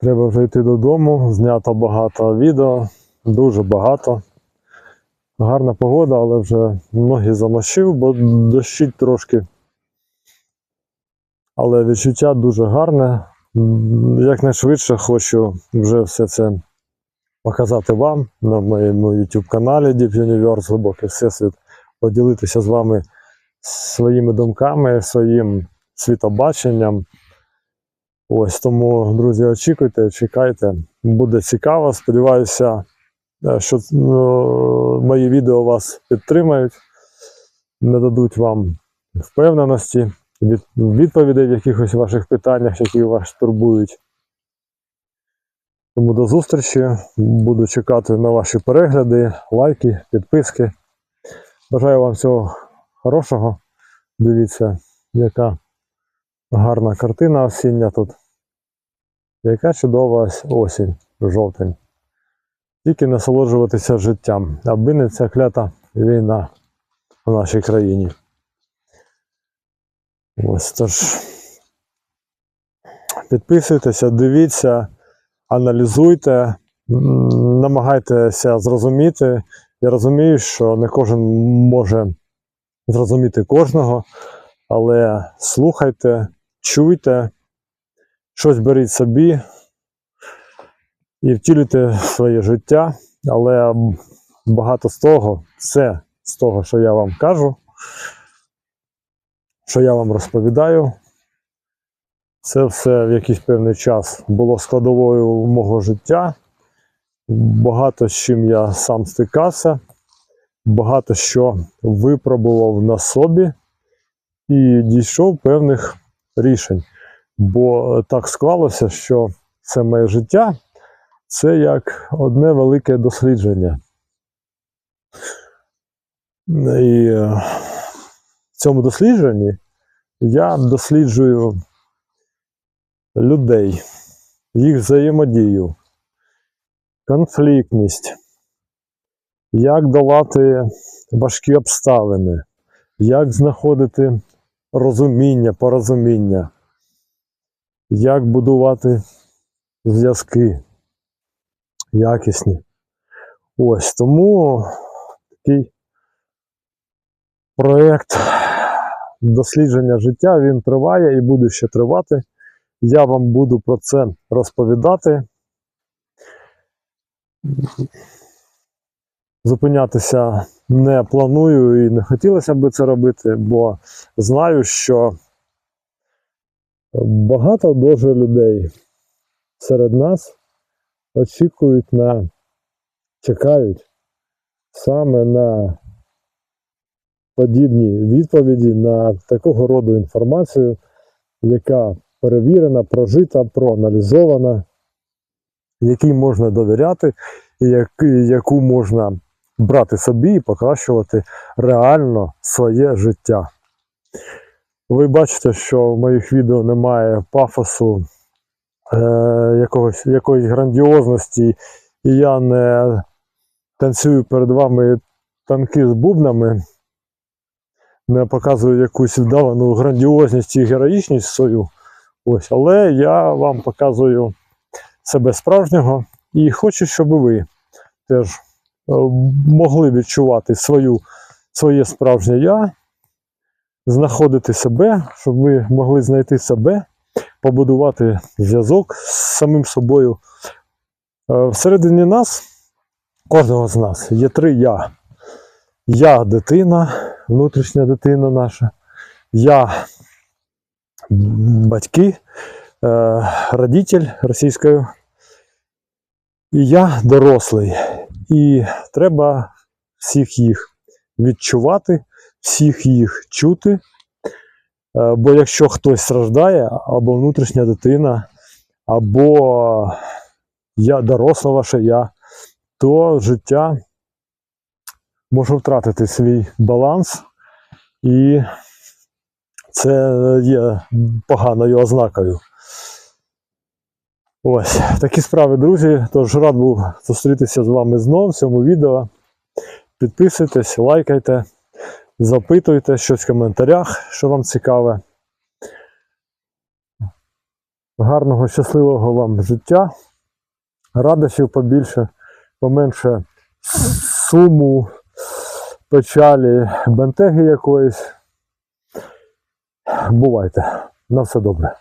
Треба вже йти додому. Знято багато відео, дуже багато. Гарна погода, але вже ноги замочив, бо дощить трошки. Але відчуття дуже гарне. Якнайшвидше хочу вже все це показати вам на моєму YouTube каналі Deep Universe Глибокий Всесвіт, поділитися з вами своїми думками, своїм світобаченням. Ось тому, друзі, очікуйте, чекайте. Буде цікаво. Сподіваюся, е, що е, мої відео вас підтримають, не дадуть вам впевненості, від, відповідей в якихось ваших питаннях, які вас турбують. Тому до зустрічі. Буду чекати на ваші перегляди, лайки, підписки. Бажаю вам всього хорошого. Дивіться, яка гарна картина осіння тут. Яка чудова осінь, жовтень. Тільки насолоджуватися життям, аби не ця клята війна в нашій країні. Ось тож. Підписуйтеся, дивіться, аналізуйте, намагайтеся зрозуміти. Я розумію, що не кожен може зрозуміти кожного, але слухайте, чуйте, щось беріть собі і втілюйте своє життя. Але багато з того, все з того, що я вам кажу, що я вам розповідаю, це все в якийсь певний час було складовою мого життя. Багато з чим я сам стикався, багато що випробував на собі і дійшов певних рішень. Бо так склалося, що це моє життя це як одне велике дослідження. І е, в цьому дослідженні я досліджую людей, їх взаємодію, конфліктність, як долати важкі обставини, як знаходити розуміння, порозуміння, як будувати зв'язки якісні. Ось тому такий проєкт дослідження життя він триває і буде ще тривати. Я вам буду про це розповідати. Зупинятися не планую і не хотілося б це робити, бо знаю, що багато дуже людей серед нас очікують на, чекають саме на подібні відповіді на такого роду інформацію, яка перевірена, прожита, проаналізована, якій можна довіряти, яку можна брати собі і покращувати реально своє життя. Ви бачите, що в моїх відео немає пафосу, е, якогось, якоїсь грандіозності, і я не танцюю перед вами танки з бубнами, не показую якусь вдавану грандіозність і героїчність свою. Ось, але я вам показую себе справжнього і хочу, щоб ви теж могли відчувати свою, своє справжнє я, знаходити себе, щоб ви могли знайти себе, побудувати зв'язок з самим собою. Е, Всередині нас, кожного з нас, є три я. Я дитина, внутрішня дитина наша, я батьки, е, родитель російською, і я дорослий. І треба всіх їх відчувати, всіх їх чути. Е, Бо якщо хтось страждає, або внутрішня дитина, або я доросла ваше я, то життя може втратити свій баланс, і це є поганою ознакою. Ось такі справи, друзі. Тож рад був зустрітися з вами знову в цьому відео. Підписуйтесь, лайкайте, запитуйте щось в коментарях, що вам цікаве. Гарного, щасливого вам життя. Радощів побільше, поменше суму, печалі, бентеги якоїсь. Бувайте. На все добре.